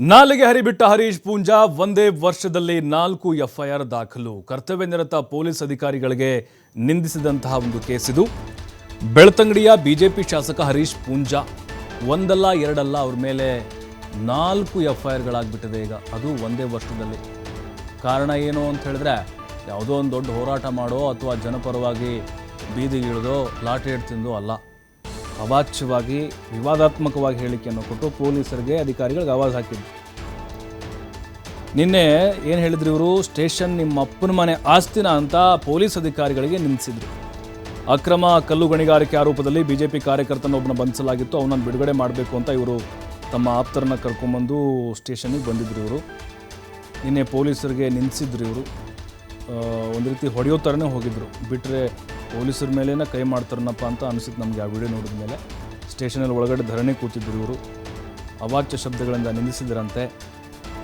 ನಾಲಿಗೆ ಹರಿಬಿಟ್ಟ ಹರೀಶ್ ಪೂಂಜಾ ಒಂದೇ ವರ್ಷದಲ್ಲಿ ನಾಲ್ಕು ಎಫ್ಐಆರ್ ದಾಖಲು. ಕರ್ತವ್ಯ ನಿರತ ಪೊಲೀಸ್ ಅಧಿಕಾರಿಗಳಿಗೆ ನಿಂದಿಸಿದಂತಹ ಒಂದು ಕೇಸ್ ಇದು. ಬೆಳ್ತಂಗಡಿಯ ಬಿಜೆಪಿ ಶಾಸಕ ಹರೀಶ್ ಪೂಂಜಾ ಒಂದಲ್ಲ ಎರಡಲ್ಲ ಅವ್ರ ಮೇಲೆ ನಾಲ್ಕು ಎಫ್ಐಆರ್ಗಳಾಗ್ಬಿಟ್ಟಿದೆ ಈಗ. ಅದು ಒಂದೇ ವರ್ಷದಲ್ಲಿ. ಕಾರಣ ಏನು ಅಂತ ಹೇಳಿದ್ರೆ, ಯಾವುದೋ ಒಂದು ದೊಡ್ಡ ಹೋರಾಟ ಮಾಡೋ ಅಥವಾ ಜನಪರವಾಗಿ ಬೀದಿಗಿಳಿದೋ, ಲಾಠಿ ಹಿಡ್ತಿಂದೋ ಅಲ್ಲ. ಅವಾಚ್ಯವಾಗಿ, ವಿವಾದಾತ್ಮಕವಾಗಿ ಹೇಳಿಕೆಯನ್ನು ಕೊಟ್ಟು ಪೊಲೀಸರಿಗೆ ಅಧಿಕಾರಿಗಳಿಗೆ ಆವಾಜ್ ಹಾಕಿದ್ರು. ನಿನ್ನೆ ಏನು ಹೇಳಿದ್ರು ಇವರು? ಸ್ಟೇಷನ್ ನಿಮ್ಮ ಅಪ್ಪನ ಮನೆ ಆಸ್ತಿನ ಅಂತ ಪೊಲೀಸ್ ಅಧಿಕಾರಿಗಳಿಗೆ ನಿಲ್ಲಿಸಿದ್ರು ಅಕ್ರಮ ಕಲ್ಲು ಗಣಿಗಾರಿಕೆ ಆರೋಪದಲ್ಲಿ ಬಿಜೆಪಿ ಕಾರ್ಯಕರ್ತನೊಬ್ಬನ ಬಂಧಿಸಲಾಗಿತ್ತು, ಅವನನ್ನು ಬಿಡುಗಡೆ ಮಾಡಬೇಕು ಅಂತ ಇವರು ತಮ್ಮ ಆಪ್ತರನ್ನ ಕರ್ಕೊಂಬಂದು ಸ್ಟೇಷನ್ನಿಗೆ ಬಂದಿದ್ರು ಇವರು. ನಿನ್ನೆ ಪೊಲೀಸರಿಗೆ ನಿಲ್ಲಿಸಿದ್ರು ಇವರು. ಒಂದು ರೀತಿ ಹೊಡೆಯೋ ಥರನೇ ಹೋಗಿದ್ದರು ಬಿಟ್ಟರೆ ಪೊಲೀಸರ ಮೇಲೇನೆ ಕೈ ಮಾಡ್ತಾರನಪ್ಪ ಅಂತ ಅನಿಸುತ್ತೆ ನಮಗೆ ಆ ವಿಡಿಯೋ ನೋಡಿದ ಮೇಲೆ. ಸ್ಟೇಷನಲ್ಲಿ ಒಳಗಡೆ ಧರಣಿ ಕೂತಿದ್ದರು ಇವರು. ಅವಾಚ್ಯ ಶಬ್ದಗಳಿಂದ ನಿಂದಿಸಿದ್ರಂತೆ.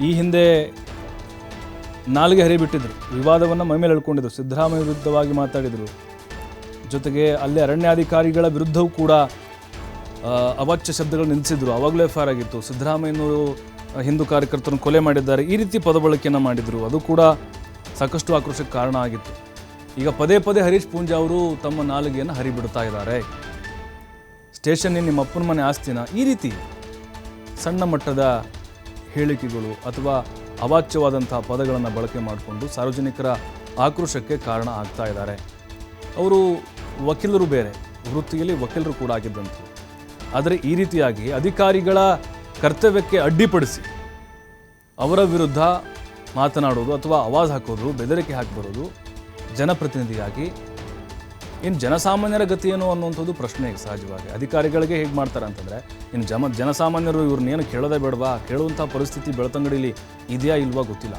ಈ ಹಿಂದೆ ನಾಲ್ಗೆ ಹರಿಬಿಟ್ಟಿದ್ರು. ವಿವಾದವನ್ನು ಮೈಮೇಲೆ ಹೇಳ್ಕೊಂಡಿದ್ರು ಸಿದ್ದರಾಮಯ್ಯ ವಿರುದ್ಧವಾಗಿ ಮಾತಾಡಿದರು. ಜೊತೆಗೆ ಅಲ್ಲಿ ಅರಣ್ಯಾಧಿಕಾರಿಗಳ ವಿರುದ್ಧವೂ ಕೂಡ ಅವಾಚ್ಯ ಶಬ್ದಗಳು ನಿಲ್ಲಿಸಿದ್ರು ಅವಾಗಲೂ ಎಫ್ ಆರ್ ಆಗಿತ್ತು. ಸಿದ್ದರಾಮಯ್ಯನವರು ಹಿಂದೂ ಕಾರ್ಯಕರ್ತರನ್ನು ಕೊಲೆ ಮಾಡಿದ್ದಾರೆ. ಈ ರೀತಿ ಪದಬಳಕೆಯನ್ನು ಮಾಡಿದರು. ಅದು ಕೂಡ ಸಾಕಷ್ಟು ಆಕ್ರೋಶಕ್ಕೆ ಕಾರಣ ಆಗಿತ್ತು. ಈಗ ಪದೇ ಪದೇ ಹರೀಶ್ ಪೂಂಜಾ ಅವರು ತಮ್ಮ ನಾಲಿಗೆಯನ್ನು ಹರಿಬಿಡ್ತಾ ಇದ್ದಾರೆ. ಸ್ಟೇಷನ್ ನಿಮ್ಮ ಅಪ್ಪನ ಮನೆ ಆಸ್ತಿನ ಈ ರೀತಿ ಸಣ್ಣ ಮಟ್ಟದ ಹೇಳಿಕೆಗಳು ಅಥವಾ ಅವಾಚ್ಯವಾದಂತಹ ಪದಗಳನ್ನು ಬಳಕೆ ಮಾಡಿಕೊಂಡು ಸಾರ್ವಜನಿಕರ ಆಕ್ರೋಶಕ್ಕೆ ಕಾರಣ ಆಗ್ತಾ ಇದ್ದಾರೆ. ಅವರು ವಕೀಲರು ಬೇರೆ, ವೃತ್ತಿಯಲ್ಲಿ ವಕೀಲರು ಕೂಡ ಆಗಿದ್ದಂತೆ ಆದರೆ ಈ ರೀತಿಯಾಗಿ ಅಧಿಕಾರಿಗಳ ಕರ್ತವ್ಯಕ್ಕೆ ಅಡ್ಡಿಪಡಿಸಿ ಅವರ ವಿರುದ್ಧ ಮಾತನಾಡೋದು ಅಥವಾ ಆವಾಜ್ ಹಾಕೋದು, ಬೆದರಿಕೆ ಹಾಕಿ ಬರೋದು ಜನಪ್ರತಿನಿಧಿಯಾಗಿ ಇನ್ನು ಜನಸಾಮಾನ್ಯರ ಗತಿ ಏನು ಅನ್ನುವಂಥದ್ದು ಪ್ರಶ್ನೆ ಈಗ ಸಹಜವಾಗಿ. ಅಧಿಕಾರಿಗಳಿಗೆ ಹೇಗೆ ಮಾಡ್ತಾರೆ ಅಂತಂದರೆ ಇನ್ನು ಜಮ, ಜನಸಾಮಾನ್ಯರು ಇವ್ರನ್ನೇನು ಕೇಳೋದೇ ಬೇಡವಾ? ಕೇಳುವಂಥ ಪರಿಸ್ಥಿತಿ ಬೆಳ್ತಂಗಡಿಲಿ ಇದೆಯಾ ಇಲ್ವಾ ಗೊತ್ತಿಲ್ಲ.